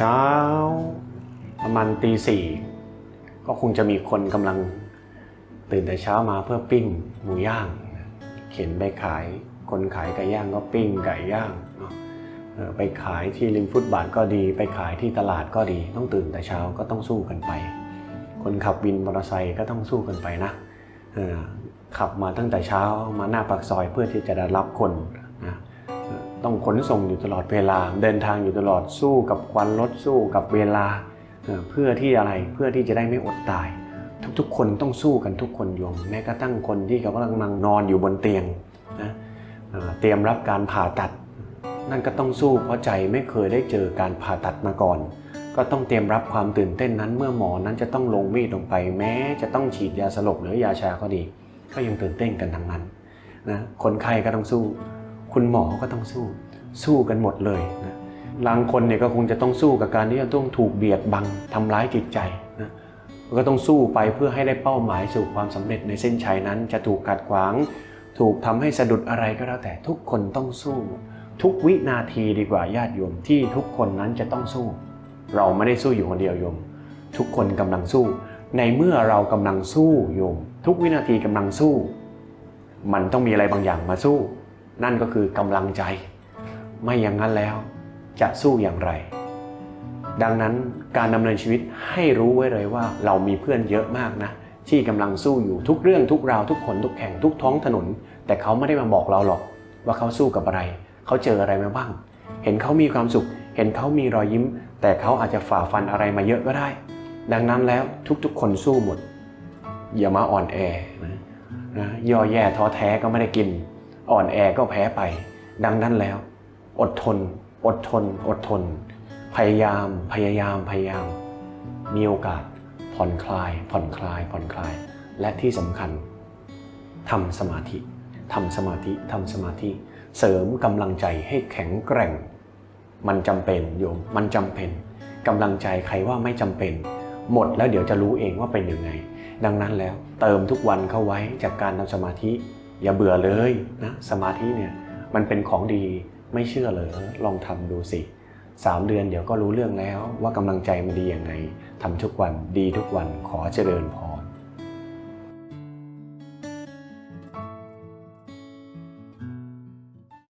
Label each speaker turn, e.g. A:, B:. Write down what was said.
A: เช้า ประมาณตีสี่ก็คงจะมีคนกำลังตื่นแต่เช้ามาเพื่อปิ้งหมูย่าง เข็นไปขายคนขายไก่ย่างก็ปิ้งไก่ย่างเนาะไปขายที่ริมฟุตบาทก็ดี ไปขายที่ตลาดก็ดี ต้องตื่นแต่เช้าก็ต้องสู้กันไป คนขับวินมอเตอร์ไซค์ก็ต้องสู้กันไปนะขับมาตั้งแต่เช้ามาหน้าปากซอยเพื่อที่จะได้รับคน ต้องขนส่งอยู่ตลอดเวลา เดินทางอยู่ตลอดสู้กับควันรถสู้กับเวลา เพื่อที่อะไรเพื่อที่จะได้ไม่อดตาย ทุกๆ คนต้องสู้กันทุกคนโยมแม้กระทั่งคนที่กำลังนอนอยู่บนเตียงนะเตรียมรับการผ่าตัด นั่นก็ต้องสู้เพราะใจไม่เคยได้เจอการผ่าตัดมาก่อน ก็ต้องเตรียมรับความตื่นเต้นนั้น เมื่อหมอนั้นจะต้องลงมีดลงไป แม้จะต้องฉีดยาสลบหรือยาชาก็ดี ก็ยังตื่นเต้นกันทั้งนั้นนะคนไข้ก็ต้องสู้ คุณหมอก็ต้องสู้ สู้กันหมดเลยนะบางคนเนี่ยก็คงจะต้องสู้กับการที่จะต้องถูกเบียดบังทำร้ายจิตใจนะก็ต้องสู้ไปเพื่อให้ได้เป้าหมายสู่ความสำเร็จในเส้นชัยนั้น จะถูกขัดขวาง ถูกทำให้สะดุดอะไรก็แล้วแต่ทุกคนต้องสู้ ทุกวินาทีดีกว่าญาติโยมที่ทุกคนนั้นจะต้องสู้ เราไม่ได้สู้อยู่คนเดียวโยม ทุกคนกำลังสู้ ในเมื่อเรากำลังสู้โยม ทุกวินาทีกำลังสู้ มันต้องมีอะไรบางอย่างมาสู้ นั่นก็คือกำลังใจ ไม่อย่างนั้นแล้วจะสู้อย่างไร ดังนั้นการดำเนินชีวิตให้รู้ไว้เลยว่าเรามีเพื่อนเยอะมากนะ ที่กำลังสู้อยู่ทุกเรื่องทุกราวทุกคนทุกแข่งทุกท้องถนน แต่เขาไม่ได้มาบอกเราหรอก ว่าเขาสู้กับอะไร เขาเจออะไรมาบ้าง เห็นเขามีความสุข เห็นเขามีรอยยิ้ม แต่เขาอาจจะฝ่าฟันอะไรมาเยอะก็ได้ ดังนั้นแล้วทุกๆ คนสู้หมดอย่ามาอ่อนแอนะนะย่อแย่ท้อแท้ก็ไม่ได้กิน อ่อนแอก็แพ้ไป ดังนั้นแล้ว อดทน อดทน อดทน พยายาม พยายาม พยายาม มีโอกาส ผ่อนคลาย ผ่อนคลาย ผ่อนคลาย และที่สำคัญทำสมาธิทำสมาธิทำสมาธิ เสริมกำลังใจให้แข็งแกร่ง มันจำเป็นโยม มันจำเป็นกำลังใจใครว่าไม่จำเป็น หมดแล้วเดี๋ยวจะรู้เองว่าเป็นยังไง ดังนั้นแล้วเติมทุกวันเข้าไว้จากการทำสมาธิ อย่าเบื่อเลยนะสมาธิเนี่ยมันเป็นของดีไม่เชื่อเลยลองทำดูสิสามเดือนเดี๋ยวก็รู้เรื่องแล้วว่ากำลังใจมันดียังไงทำทุกวันดีทุกวันขอเจริญพร